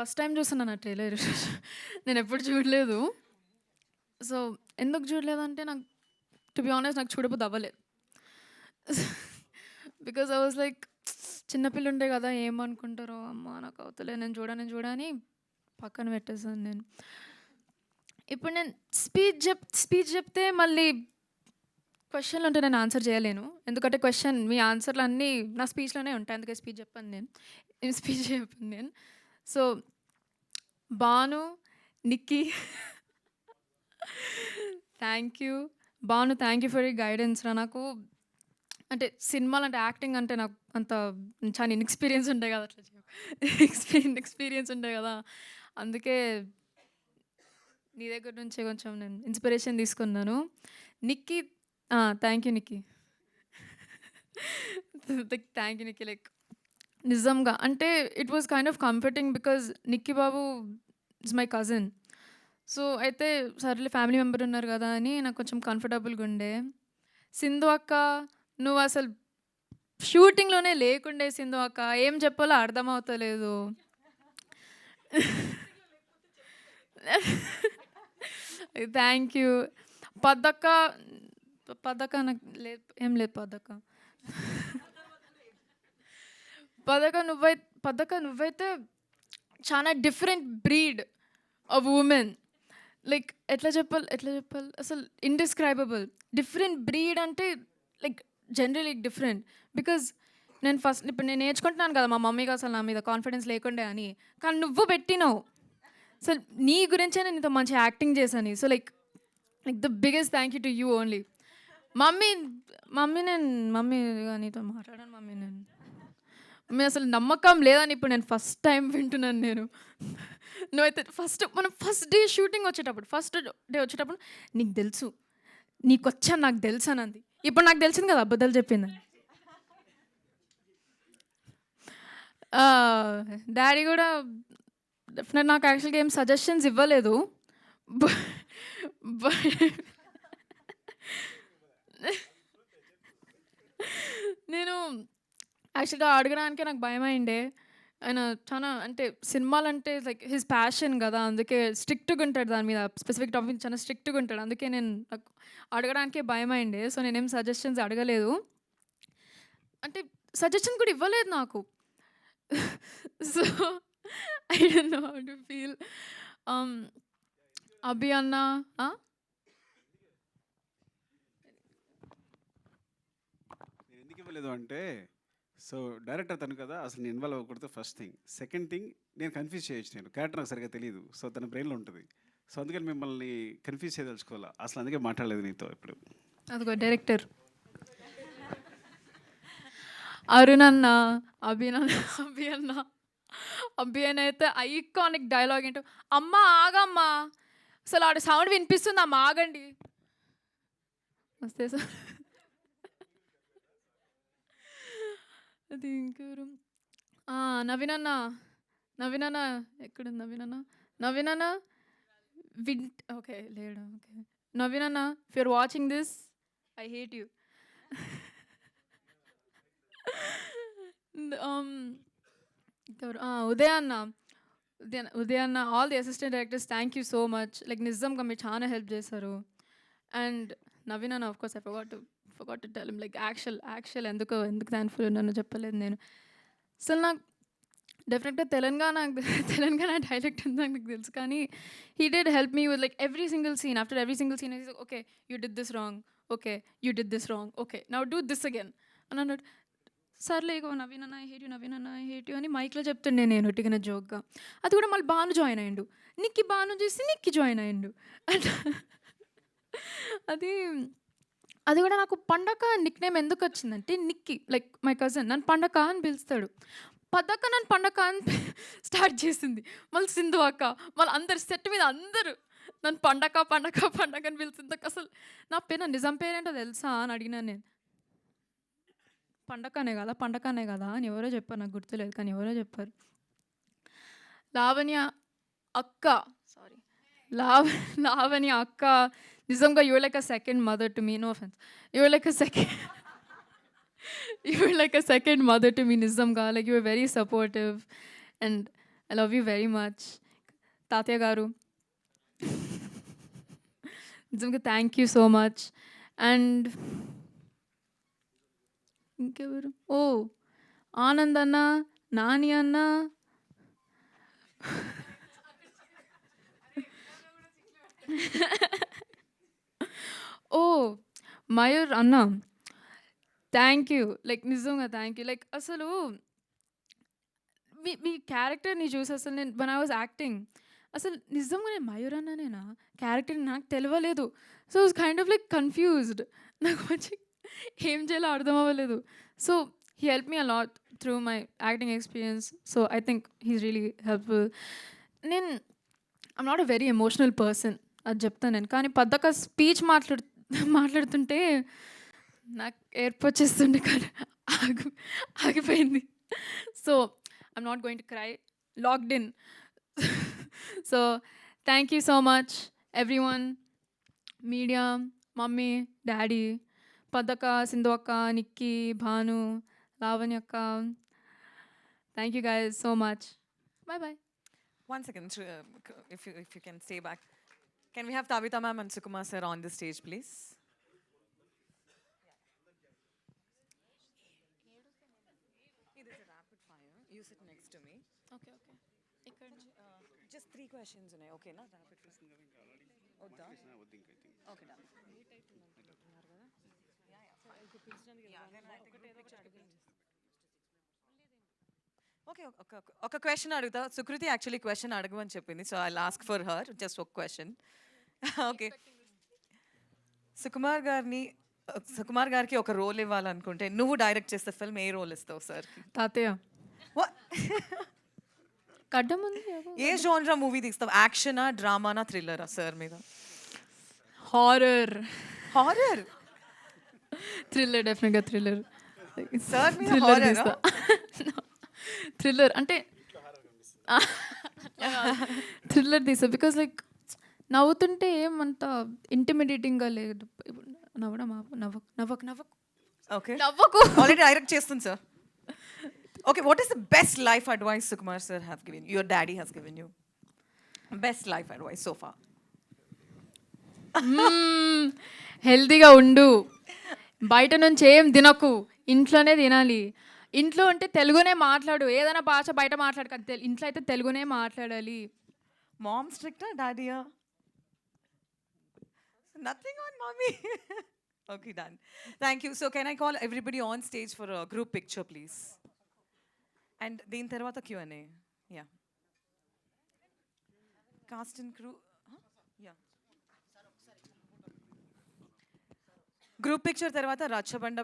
First time చూస్తున్నాను ఆ trailer. నేను ఎప్పుడు చూడలేదు. సో ఎందుకు చూడలేదంటే నాకు టు బి ఆనెస్ట్ నాకు చూడపు అవ్వలేదు. బికాజ్ ఐ వాజ్ లైక్ చిన్నపిల్ల ఉండే కదా ఏమనుకుంటారో అమ్మ నాకు అవుతలే నేను చూడని చూడని పక్కన పెట్టేసాను నేను. ఇప్పుడు నేను స్పీచ్ చెప్ స్పీచ్ చెప్తే మళ్ళీ క్వశ్చన్లు ఉంటే నేను ఆన్సర్ చేయలేను. ఎందుకంటే క్వశ్చన్ మీ ఆన్సర్లు అన్నీ నా స్పీచ్లోనే ఉంటాయి అందుకే స్పీచ్ చెప్పాను నేను. నేను స్పీచ్ చెప్పాను నేను. So Banu Nikki thank you. Banu thank you for ఈ గైడెన్స్ రా. నాకు అంటే సినిమాలు అంటే యాక్టింగ్ అంటే నాకు అంత చాలా ఇన్ఎక్స్పీరియన్స్ ఉండే కదా అట్లా ఎక్స్పీరియన్స్ ఎక్స్పీరియన్స్ ఉండే కదా. అందుకే నీ దగ్గర నుంచే కొంచెం నేను ఇన్స్పిరేషన్ తీసుకున్నాను. Nikki thank you Nikki. Thank you Nikki like నిజంగా. అంటే it was kind of comforting because Nikki Babu is my cousin so అయితే సర్లే ఫ్యామిలీ మెంబర్ ఉన్నారు కదా అని నాకు కొంచెం కంఫర్టబుల్గా ఉండే. సింధు అక్క నువ్వు అసలు షూటింగ్లోనే లేకుండే సింధు అక్క. ఏం చెప్పాలో అర్థమవుతలేదు. థ్యాంక్ యూ పద్దక్క పద్దక్క నాకు లేదు ఏం లేదు పద్దక్క. పదక నువ్వై పదక నువ్వైతే చాలా different breed of women like ఎట్లా చెప్పాలి ఎట్లా చెప్పాలి? అసలు ఇండిస్క్రైబుల్ డిఫరెంట్ బ్రీడ్ అంటే లైక్ జనరలీ డిఫరెంట్ బికాజ్ నేను ఫస్ట్ ఇప్పుడు నేను నేర్చుకుంటున్నాను కదా మా మమ్మీకి అసలు నా మీద కాన్ఫిడెన్స్ లేకుండే అని. కానీ నువ్వు పెట్టినావు. సో నీ గురించే నేను ఇంత మంచి యాక్టింగ్ చేశాను. So like like the biggest thank you to you only mummy mummy నేను మమ్మీ నీతో మాట్లాడాను మమ్మీ నేను. మీ అసలు నమ్మకం లేదని ఇప్పుడు నేను ఫస్ట్ టైం వింటున్నాను నేను. నువ్వైతే ఫస్ట్ మనం ఫస్ట్ డే షూటింగ్ వచ్చేటప్పుడు ఫస్ట్ డే వచ్చేటప్పుడు నీకు తెలుసు. నీకు వచ్చా నాకు తెలుసు అని అంది ఇప్పుడు నాకు తెలిసింది కదా అబద్ధాలు చెప్పిందని. డాడీ కూడా డెఫినెట్ నాకు యాక్చువల్గా ఏం సజెషన్స్ ఇవ్వలేదు. నేను యాక్చువల్గా అడగడానికే నాకు భయం అయిండే ఆయన చాలా అంటే సినిమాలు అంటే లైక్ హిస్ ప్యాషన్ కదా అందుకే స్ట్రిక్ట్గా ఉంటాడు దాని మీద. స్పెసిఫిక్ టాపిక్ చాలా స్ట్రిక్ట్గా ఉంటాడు. అందుకే నేను నాకు అడగడానికే భయం అయిండే సో నేనేం సజెషన్స్ అడగలేదు. అంటే సజెషన్ కూడా ఇవ్వలేదు నాకు. So I don't know how to feel. Abhi అన్న ఎందుకు ఇవ్వలేదు అంటే సో డైరెక్టర్ తను కదా అసలు నేను ఇన్వాల్వ్ అవ్వకూడదు ఫస్ట్ థింగ్ సెకండ్ థింగ్ నేను కన్ఫ్యూజ్ చేయొచ్చు నేను. క్యారెక్టర్ నాకు సరిగ్గా తెలియదు సో తన బ్రెయిన్లో ఉంటుంది. సో అందుకని మిమ్మల్ని కన్ఫ్యూజ్ చేయదలుచుకోవాలా? అసలు అందుకే మాట్లాడలేదు నీతో ఇప్పుడు. అదిగో డైరెక్టర్ అరుణ్ అన్న అభినన్న అభి అన్న అభి అని అయితే ఐకానిక్ డైలాగ్ ఏంటో. అమ్మ ఆగమ్మా. అసలు ఆడ సౌండ్ వినిపిస్తుంది? అమ్మ ఆగండి. వస్తే సార్. అది ఇంకెవరు? నవీనన్న. నవీన్ ఎక్కడుంది నవీన్ అన్న విన్ ఓకే లేడు okay. నవీనన్న if you're watching this I hate you Udaya అన్న. ఉదయ ఉదయ అన్న all the assistant directors thank you so much like నిజంగా మీరు చాలా హెల్ప్ చేశారు. అండ్ నవీన్ అన్న of course I forgot forgot to tell like actual actual ఎందుకు ఎందుకు థ్యాంక్ఫుల్ ఉన్నానో చెప్పలేదు నేను. అసలు నాకు డెఫినెట్గా తెలంగాణ తెలంగాణ డైలెక్ట్ ఉందో నాకు తెలుసు కానీ he did help me with like every single scene after every single scene okay you did this wrong okay you did this wrong okay now do this again అని అన్నాడు. సర్లే ఇగో నవీన్ అన్న హేట్ యూ నవీన్ అన్న hate you అని మైక్లో చెప్తుండే నేను ఒట్టిగిన జోక్గా. అది కూడా మళ్ళీ బాను జాయిన్ అయ్యిండు. నిక్కి బాను చేసి నిక్కి జాయిన్ అయ్యిండు. అట్లా అది అది కూడా నాకు పండగ నిక్ నేమ్ ఎందుకు వచ్చిందంటే నిక్కి లైక్ మై కజిన్. నన్ను పండగ అని పిలుస్తాడు. పద్దక్క నన్ను పండగ అని స్టార్ట్ చేసింది. మళ్ళీ సింధు అక్క మళ్ళీ అందరు సెట్ మీద అందరూ నన్ను పండగ పండగ పండగ అని పిలిచింది. అసలు నా పేరు నిజం పేరేంటో తెలుసా అని అడిగినాను నేను. పండగనే కదా పండగనే కదా అని ఎవరో చెప్పారు. నాకు గుర్తులేదు కానీ ఎవరో చెప్పారు. లావణ్య అక్క సారీ. లావ లావణ్య అక్క నిజంగా your like a second mother to me no offence your like a second your like a second mother to me నిజంగా like your very supportive and I love you very much తాతయ్య గారు నిజంగా thank you so much and ఇంకెవరు ఓ ఆనంద్ అన్న నాని అన్న ఓ మయూర్ అన్న thank you like నిజంగా thank you like అసలు మీ మీ క్యారెక్టర్ని చూసి అసలు నేను వన్ ఐ వాజ్ యాక్టింగ్ అసలు నిజంగా నేను మయూర్ అన్ననేనా? క్యారెక్టర్ నాకు తెలియలేదు so was kind of like confused నాకు మంచి ఏం చేయాలో అర్థం అవ్వలేదు. So he help me a lot through my acting experience so I think he's really helpful నేను I'm not a very emotional person అది చెప్తాను నేను. కానీ పెద్దగా స్పీచ్ మాట్లాడు మాట్లాడుతుంటే నాకు ఏర్పు చేస్తుండే కానీ ఆగి ఆగిపోయింది. So I'm not going to cry locked in so thank you so much everyone media mummy daddy పదక Sindhu అక్క నిక్కీ భాను లావణ్య అక్క. Thank you guys so much bye bye One second, if uh, c- if you, if you can stay back. Can we have Tabitha ma'am and Sukuma sir on the stage, please? You sit next to me. Okay, okay. Uh, just three questions, okay, not oh, Okay. Okay ఒక question అడుగుతా. Sukriti actually question అడగమని చెప్పింది so I ask for her just ఒక question okay Sukumar గారిని సుకుమార్ గారికి ఒక role ఇవ్వాలనుకుంటే నువ్వు డైరెక్ట్ చేస్తే ఫిల్మ్ ఏ రోల్ ఇస్తావు సార్ తాతయ్య. కడ్డం ఉంది ఏ జోన్రా మూవీ తీస్తావు? యాక్షనా డ్రామానా థ్రిల్లరా సార్ మీద? హారర్ హారర్ థ్రిల్లర్ డెఫినెట్గా థ్రిల్లర్ సార్ మీద థ్రిల్లర్? తీస్తా. థ్రిల్లర్ అంటే థ్రిల్లర్ తీస్తా బికాస్ లైక్ నవ్వుతుంటే ఏమంత ఇంటిమిడేటింగ్గా లేదు. నవ్వడం. నవ్వకు నవ్వకు నవ్వకు. ఓకే నవ్వకు. ఆల్రెడీ డైరెక్ట్ చేస్తుంది sir okay what is the best life advice Sukumar sir have given your daddy has given you best life advice so far హెల్తీగా ఉండు. బయట నుంచి ఏం తినకు. ఇంట్లోనే తినాలి. ఇంట్లో ఉంటే తెలుగునే మాట్లాడు. ఏదైనా భాష బయట మాట్లాడక తెలు- ఇంట్లో అయితే తెలుగునే మాట్లాడాలి. మామ్ స్ట్రిక్టా డాడీయా nothing on mummy okay done thank you so can I call everybody on stage for group picture please and దీని తర్వాత క్యూ అనే yeah cast and crew yeah group picture తర్వాత రచ్చబండ